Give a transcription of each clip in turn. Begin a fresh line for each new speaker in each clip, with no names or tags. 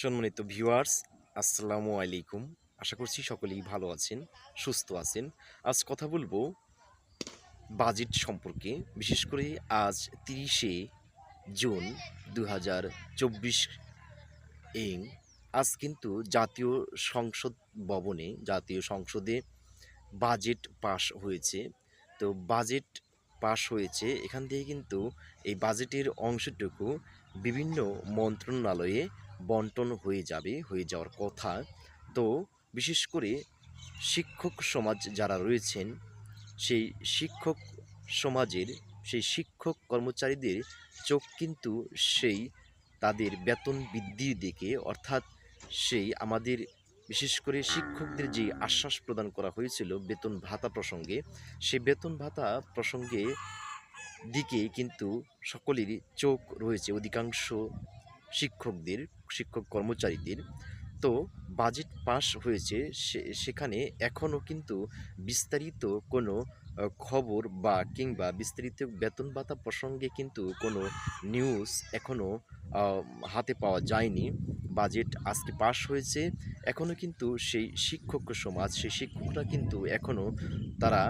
সম্মানিত ভিউয়ার্স, আসসালামু আলাইকুম। আশা করছি সকলেই ভালো আছেন, সুস্থ আছেন। আজ কথা বলব বাজেট সম্পর্কে। বিশেষ করে আজ তিরিশে জুন দু হাজার চব্বিশ এং। আজ কিন্তু জাতীয় সংসদ ভবনে, জাতীয় সংসদে বাজেট পাশ হয়েছে। তো বাজেট পাশ হয়েছে, এখান থেকে কিন্তু এই বাজেটের অংশটুকু বিভিন্ন মন্ত্রণালয়ে বন্টন হয়ে যাবে, হয়ে যাওয়ার কথা। তো বিশেষ করে শিক্ষক সমাজ যারা রয়েছেন, সেই শিক্ষক সমাজের, সেই শিক্ষক কর্মচারীদের চোখ কিন্তু সেই তাদের বেতন বৃদ্ধির দিকে, অর্থাৎ সেই আমাদের বিশেষ করে শিক্ষকদের যে আশ্বাস প্রদান করা হয়েছিল বেতন ভাতা প্রসঙ্গে সেই বেতন ভাতা প্রসঙ্গে দিকে কিন্তু সকলেরই চোখ রয়েছে। অধিকাংশ শিক্ষকদের শিক্ষক কর্মচারীদের। তো বাজেট পাস হয়েছে সেখানে এখনও কিন্তু বিস্তারিত কোনো খবর বা কিংবা বিস্তারিত বেতন ভাতা প্রসঙ্গে কিন্তু কোনো নিউজ এখনও হাতে পাওয়া যায়নি। বাজেট আজকে পাস হয়েছে। এখনও কিন্তু সেই শিক্ষক সমাজ, সেই শিক্ষকরা কিন্তু এখনও তারা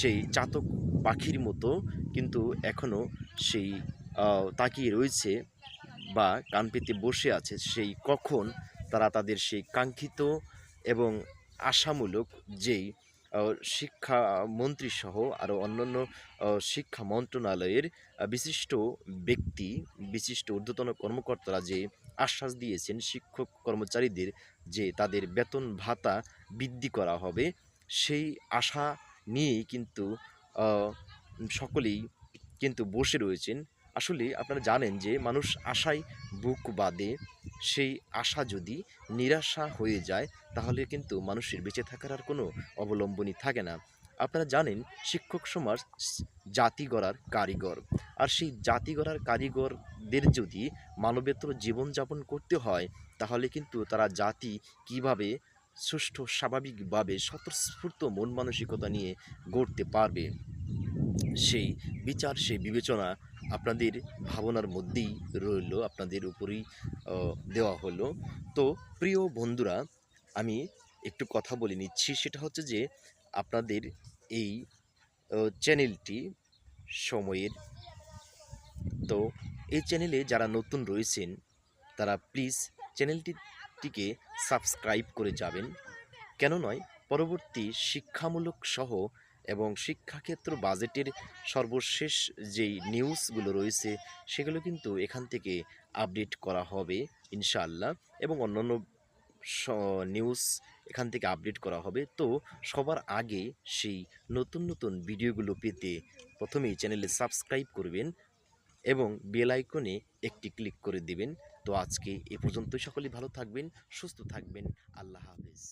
সেই চাতক পাখির মতো কিন্তু এখনও সেই তাকিয়ে রয়েছে। বা কান পেতে বসে আছে সেই কখন তারা তাদের সেই কাঙ্ক্ষিত এবং আশামূলক যেই শিক্ষা শিক্ষামন্ত্রী সহ আরও অন্যান্য শিক্ষা মন্ত্রণালয়ের বিশিষ্ট ব্যক্তি, বিশিষ্ট ঊর্ধ্বতন কর্মকর্তারা যে আশ্বাস দিয়েছেন শিক্ষক কর্মচারীদের যে তাদের বেতন ভাতা বৃদ্ধি করা হবে, সেই আশা নিয়েই কিন্তু সকলেই কিন্তু বসে রয়েছেন। আসলে আপনারা জানেন যে মানুষ আশায় বুক বাঁধে, সেই আশা যদি নিরাশা হয়ে যায়, তাহলে কিন্তু মানুষের বেঁচে থাকার আর কোনো অবলম্বনই থাকে না। আপনারা জানেন শিক্ষক সমাজ জাতি গড়ার কারিগর। আর সেই জাতি গড়ার কারিগরদের যদি মানবেতর জীবনযাপন করতে হয়, তাহলে কিন্তু তারা জাতি কীভাবে সুষ্ঠু, স্বাভাবিকভাবে স্বতঃস্ফূর্ত মন মানসিকতা নিয়ে গড়তে পারবে? সেই বিচার, সেই বিবেচনা আপনাদের ভাবনার মধ্যেই রইল, আপনাদের উপরেই দেওয়া হলো। তো প্রিয় বন্ধুরা, আমি একটু কথা বলে নিচ্ছি। সেটা হচ্ছে যে, আপনাদের এই চ্যানেলটি সময়ের, তো এই চ্যানেলে যারা নতুন রয়েছেন, তারা প্লিজ চ্যানেলটিকে সাবস্ক্রাইব করে যাবেন। কেন নয়, পরবর্তী শিক্ষামূলক সহ এবং শিক্ষাক্ষেত্র বাজেটের সর্বশেষ যেই নিউজগুলো রয়েছে, সেগুলো কিন্তু এখান থেকে আপডেট করা হবে ইনশাআল্লাহ এবং অন্যান্য নিউজ এখান থেকে আপডেট করা হবে। তো সবার আগে সেই নতুন নতুন ভিডিওগুলো পেতে প্রথমেই চ্যানেলে সাবস্ক্রাইব করবেন এবং বেল আইকনে একটি ক্লিক করে দিবেন। তো আজকে এ পর্যন্ত সকলেই ভালো থাকবেন, সুস্থ থাকবেন। আল্লাহ হাফেজ।